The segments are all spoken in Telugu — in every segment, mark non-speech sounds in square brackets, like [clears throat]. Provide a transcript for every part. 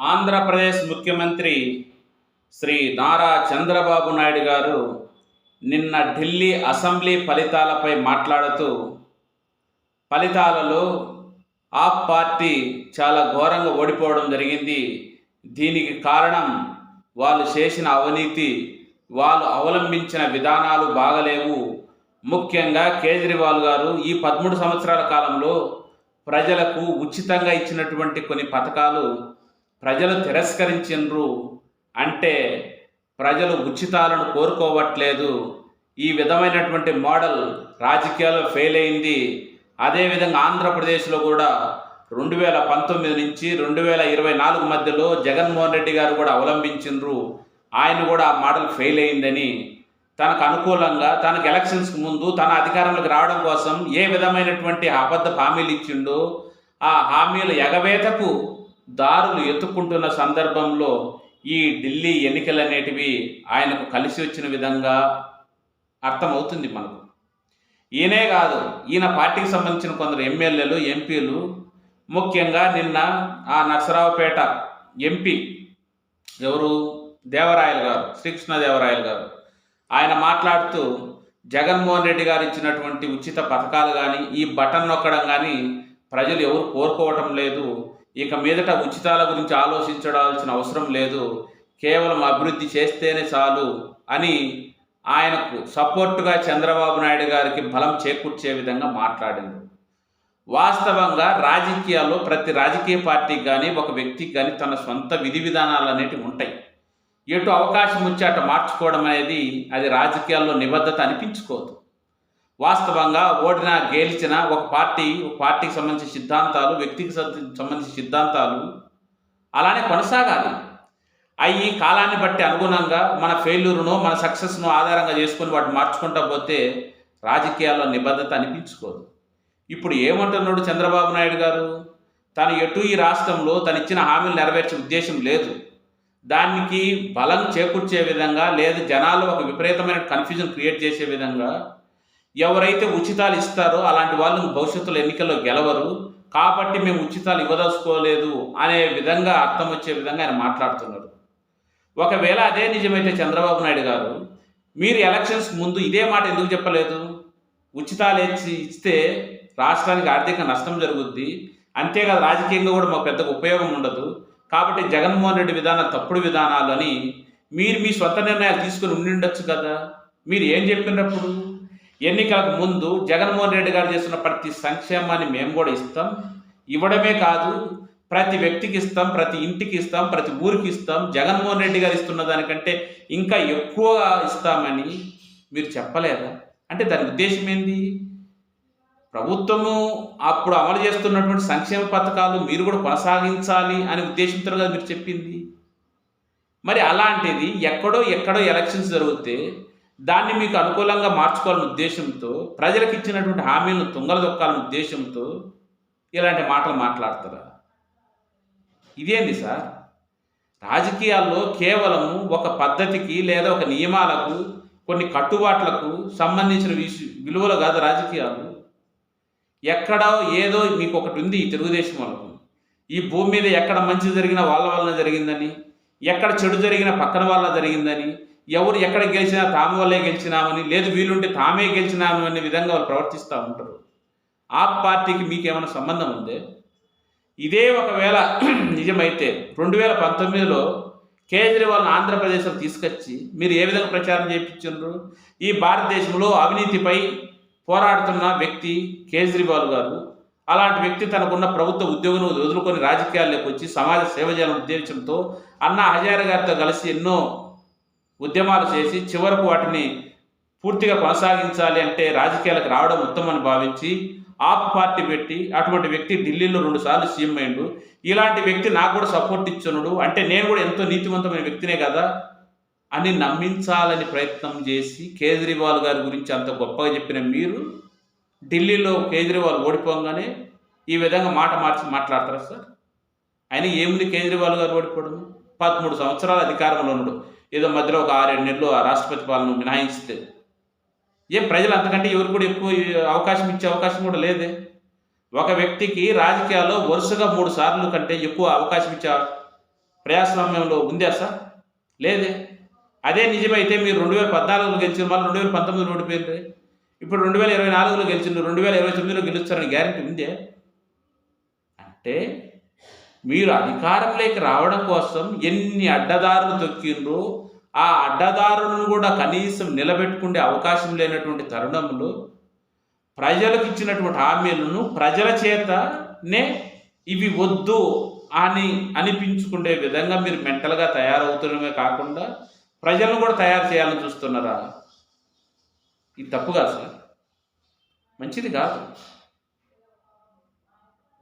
ఆంధ్రప్రదేశ్ ముఖ్యమంత్రి శ్రీ నారా చంద్రబాబు నాయుడు గారు నిన్న ఢిల్లీ అసెంబ్లీ ఫలితాలపై మాట్లాడుతూ ఫలితాలలో ఆప్ పార్టీ చాలా ఘోరంగా ఓడిపోవడం జరిగింది. దీనికి కారణం వాళ్ళు చేసిన అవినీతి వాళ్ళు అవలంబించిన విధానాలు బాగలేవు. ముఖ్యంగా కేజ్రీవాల్ గారు ఈ పదమూడు సంవత్సరాల కాలంలో ప్రజలకు ఉచితంగా ఇచ్చినటువంటి కొన్ని పథకాలు ప్రజలు తిరస్కరించిండ్రు అంటే ప్రజలు ఉచితాలను కోరుకోవట్లేదు. ఈ విధమైనటువంటి మోడల్ రాజకీయాల్లో ఫెయిల్ అయింది. అదేవిధంగా ఆంధ్రప్రదేశ్లో కూడా రెండు వేల పంతొమ్మిది నుంచి రెండు వేల ఇరవై నాలుగు మధ్యలో జగన్మోహన్ రెడ్డి గారు కూడా అవలంబించిండ్రు ఆయన కూడా ఆ మోడల్ ఫెయిల్ అయిందని తనకు అనుకూలంగా తనకు ఎలక్షన్స్కి ముందు తన అధికారంలోకి రావడం కోసం ఏ విధమైనటువంటి అబద్ధ హామీలు ఇచ్చిండో? ఆ హామీలు ఎగవేతకు దారులు ఎత్తుకుంటున్న సందర్భంలో ఈ ఢిల్లీ ఎన్నికలు అనేటివి ఆయనకు కలిసి వచ్చిన విధంగా అర్థమవుతుంది మనకు. ఈయనే కాదు ఈయన పార్టీకి సంబంధించిన కొందరు ఎమ్మెల్యేలు ఎంపీలు ముఖ్యంగా నిన్న ఆ నరసరావుపేట ఎంపీ ఎవరు? దేవరాయలు గారు శ్రీకృష్ణదేవరాయలు గారు. ఆయన మాట్లాడుతూ జగన్మోహన్ రెడ్డి గారు ఇచ్చినటువంటి ఉచిత పథకాలు కానీ ఈ బటన్ నొక్కడం కానీ ప్రజలు ఎవరు కోరుకోవటం లేదు. ఇక మీదట ఉచితాల గురించి ఆలోచించడాల్సిన అవసరం లేదు. కేవలం అభివృద్ధి చేస్తేనే చాలు అని ఆయనకు సపోర్టుగా చంద్రబాబు నాయుడు గారికి బలం చేకూర్చే విధంగా మాట్లాడింది. వాస్తవంగా రాజకీయాల్లో ప్రతి రాజకీయ పార్టీకి కానీ ఒక వ్యక్తికి కానీ తన సొంత విధి విధానాలు అనేటివి ఉంటాయి. ఎటు అవకాశం వచ్చి అటు మార్చుకోవడం అనేది అది రాజకీయాల్లో నిబద్ధత అనిపించుకోదు. వాస్తవంగా ఓడినా గెలిచిన ఒక పార్టీ ఒక పార్టీకి సంబంధించిన సిద్ధాంతాలు వ్యక్తికి సంబంధించిన సంబంధించిన సిద్ధాంతాలు అలానే కొనసాగాలి. అవి కాలాన్ని బట్టి అనుగుణంగా మన ఫెయిల్యూర్ను మన సక్సెస్ను ఆధారంగా చేసుకొని వాటిని మార్చుకుంటా పోతే రాజకీయాల్లో నిబద్ధత అనిపించుకోదు. ఇప్పుడు ఏమంటున్నాడు చంద్రబాబు నాయుడు గారు? తను ఎటు ఈ రాష్ట్రంలో తను ఇచ్చిన హామీలు నెరవేర్చే ఉద్దేశం లేదు. దానికి బలం చేకూర్చే విధంగా లేదు జనాలు ఒక విపరీతమైన కన్ఫ్యూజన్ క్రియేట్ చేసే విధంగా ఎవరైతే ఉచితాలు ఇస్తారో అలాంటి వాళ్ళు భవిష్యత్తులో ఎన్నికల్లో గెలవరు. కాబట్టి మేము ఉచితాలు ఇవ్వదలుచుకోలేదు అనే విధంగా అర్థం వచ్చే విధంగా ఆయన మాట్లాడుతున్నారు. ఒకవేళ అదే నిజమైతే చంద్రబాబు నాయుడు గారు మీరు ఎలక్షన్స్ ముందు ఇదే మాట ఎందుకు చెప్పలేదు? ఉచితాలు ఇస్తే రాష్ట్రానికి ఆర్థిక నష్టం జరుగుద్ది. అంతేకాదు రాజకీయంగా కూడా మాకు పెద్దగా ఉపయోగం ఉండదు. కాబట్టి జగన్మోహన్ రెడ్డి విధానం తప్పుడు విధానాలు అని మీరు మీ స్వంత నిర్ణయాలు తీసుకుని ఉండి ఉండొచ్చు కదా. మీరు ఏం చెప్పినప్పుడు? ఎన్నికలకు ముందు జగన్మోహన్ రెడ్డి గారు చేస్తున్న ప్రతి సంక్షేమాన్ని మేము కూడా ఇస్తాం. ఇవ్వడమే కాదు ప్రతి వ్యక్తికి ఇస్తాం ప్రతి ఇంటికి ఇస్తాం ప్రతి ఊరికి ఇస్తాం. జగన్మోహన్ రెడ్డి గారు ఇస్తున్న దానికంటే ఇంకా ఎక్కువ ఇస్తామని మీరు చెప్పలేదా? అంటే దాని ఉద్దేశం ఏంది? ప్రభుత్వము అప్పుడు అమలు చేస్తున్నటువంటి సంక్షేమ పథకాలు మీరు కూడా కొనసాగించాలి అనే ఉద్దేశంతో కదా మీరు చెప్పింది. మరి అలాంటిది ఎక్కడో ఎక్కడో ఎలక్షన్స్ జరిగితే దాన్ని మీకు అనుకూలంగా మార్చుకోవాలనే ఉద్దేశంతో ప్రజలకు ఇచ్చినటువంటి హామీలను తుంగలదొక్కాలనే ఉద్దేశంతో ఇలాంటి మాటలు మాట్లాడతారా? ఇదేంది సార్? రాజకీయాల్లో కేవలము ఒక పద్ధతికి లేదా ఒక నియమాలకు కొన్ని కట్టుబాట్లకు సంబంధించిన విష విలువలు కాదు రాజకీయాలు. ఎక్కడో ఏదో మీకు ఒకటి ఉంది ఈ తెలుగుదేశం వాళ్ళకు. ఈ భూమి మీద ఎక్కడ మంచి జరిగినా వాళ్ళ వలన జరిగిందని ఎక్కడ చెడు జరిగినా పక్కన వాళ్ళ జరిగిందని ఎవరు ఎక్కడ గెలిచినా తాము వల్లే గెలిచినామని లేదు వీలుంటే తామే గెలిచినాము అనే విధంగా వాళ్ళు ప్రవర్తిస్తూ ఉంటారు. ఆ పార్టీకి మీకేమైనా సంబంధం ఉందే? ఇదే ఒకవేళ [clears throat] నిజమైతే రెండు వేల పంతొమ్మిదిలో కేజ్రీవాల్ని ఆంధ్రప్రదేశ్లో తీసుకొచ్చి మీరు ఏ విధంగా ప్రచారం చేయించారు ఈ భారతదేశంలో అవినీతిపై పోరాడుతున్న వ్యక్తి కేజ్రీవాల్ గారు అలాంటి వ్యక్తి తనకున్న ప్రభుత్వ ఉద్యోగం వదులుకొని రాజకీయాల్లోకి వచ్చి సమాజ సేవ చేయాలనే ఉద్దేశంతో అన్నా హజారే గారితో కలిసి ఎన్నో ఉద్యమాలు చేసి చివరకు వాటిని పూర్తిగా కొనసాగించాలి అంటే రాజకీయాలకు రావడం ఉత్తమని భావించి ఆప్ పార్టీ పెట్టి అటువంటి వ్యక్తి ఢిల్లీలో రెండు సార్లు సీఎం అయిండు ఇలాంటి వ్యక్తి నాకు కూడా సపోర్ట్ ఇచ్చునుడు అంటే నేను కూడా ఎంతో నీతివంతమైన వ్యక్తినే కదా అని నమ్మించాలని ప్రయత్నం చేసి కేజ్రీవాల్ గారి గురించి అంత గొప్పగా చెప్పిన మీరు ఢిల్లీలో కేజ్రీవాల్ ఓడిపోగానే ఈ విధంగా మాట మార్చి మాట్లాడతారా సార్? ఆయన ఏముంది కేజ్రీవాల్ గారు ఓడిపోవడం పదమూడు సంవత్సరాల అధికారంలో ఉన్నాడు. ఏదో మధ్యలో ఒక ఆరేడు నెలలు ఆ రాష్ట్రపతి పాలన మినహాయిస్తే ఏ ప్రజలు అంతకంటే ఎవరు కూడా ఎక్కువ అవకాశం ఇచ్చే అవకాశం కూడా లేదే. ఒక వ్యక్తికి రాజకీయాల్లో వరుసగా మూడు సార్లు కంటే ఎక్కువ అవకాశం ఇచ్చే ప్రజాస్వామ్యంలో ఉందా సార్? లేదే. అదే నిజమైతే మీరు రెండు వేల పద్నాలుగులో గెలిచిన వాళ్ళు రెండు వేల పంతొమ్మిదిలో ఓడిపోయింది ఇప్పుడు రెండు వేల ఇరవై నాలుగులో గెలిచిండ్రు రెండు వేల ఇరవై తొమ్మిదిలో గెలుస్తారని గ్యారంటీ ఉందే? అంటే మీరు అధికారంలోకి రావడం కోసం ఎన్ని అడ్డదారులు తొక్కిండ్రు ఆ అడ్డదారులను కూడా కనీసం నిలబెట్టుకునే అవకాశం లేనటువంటి తరుణంలో ప్రజలకు ఇచ్చినటువంటి హామీలను ప్రజల చేతనే ఇవి వద్దు అని అనిపించుకునే విధంగా మీరు మెంటల్గా తయారవుతున్నమే కాకుండా ప్రజలను కూడా తయారు చేయాలని చూస్తున్నారా? ఇది తప్పు కాదు సార్. మంచిది కాదు.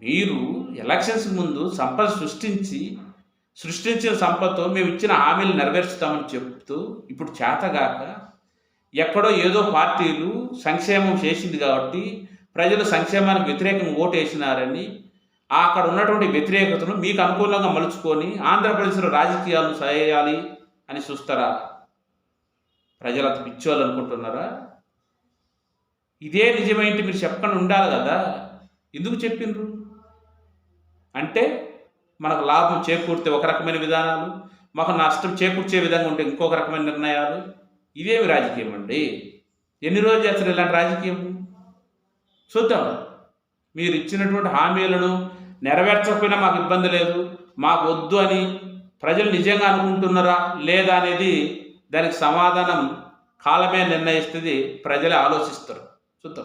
మీరు ఎలక్షన్స్ ముందు సంపద సృష్టించి సృష్టించిన సంపదతో మేము ఇచ్చిన హామీలు నెరవేర్చుతామని చెప్తూ ఇప్పుడు చేతగాక ఎక్కడో ఏదో పార్టీలు సంక్షేమం చేసింది కాబట్టి ప్రజలు సంక్షేమానికి వ్యతిరేకంగా ఓటు వేసినారని అక్కడ ఉన్నటువంటి వ్యతిరేకతను మీకు అనుకూలంగా మలుచుకొని ఆంధ్రప్రదేశ్లో రాజకీయాలను చేయాలి అని చూస్తారా? ప్రజలు పిచ్చోళ్ళు అనుకుంటున్నారా? ఇదే నిజమేంటి మీరు చెప్పకుండా ఉండాలి కదా? ఎందుకు చెప్పిండ్రు? అంటే మనకు లాభం చేకూర్తే ఒక రకమైన విధానాలు మాకు నష్టం చేకూర్చే విధంగా ఉంటే ఇంకొక రకమైన నిర్ణయాలు. ఇదేమి రాజకీయం అండి? ఎన్ని రోజులు చేస్తారు ఇలాంటి రాజకీయం? చూద్దాం. మీరు ఇచ్చినటువంటి హామీలను నెరవేర్చకపోయినా మాకు ఇబ్బంది లేదు. మాకు వద్దు అని ప్రజలు నిజంగా అనుకుంటున్నారా లేదా అనేది దానికి సమాధానం కాలమే నిర్ణయిస్తుంది. ప్రజలే ఆలోచిస్తారు. చూద్దాం.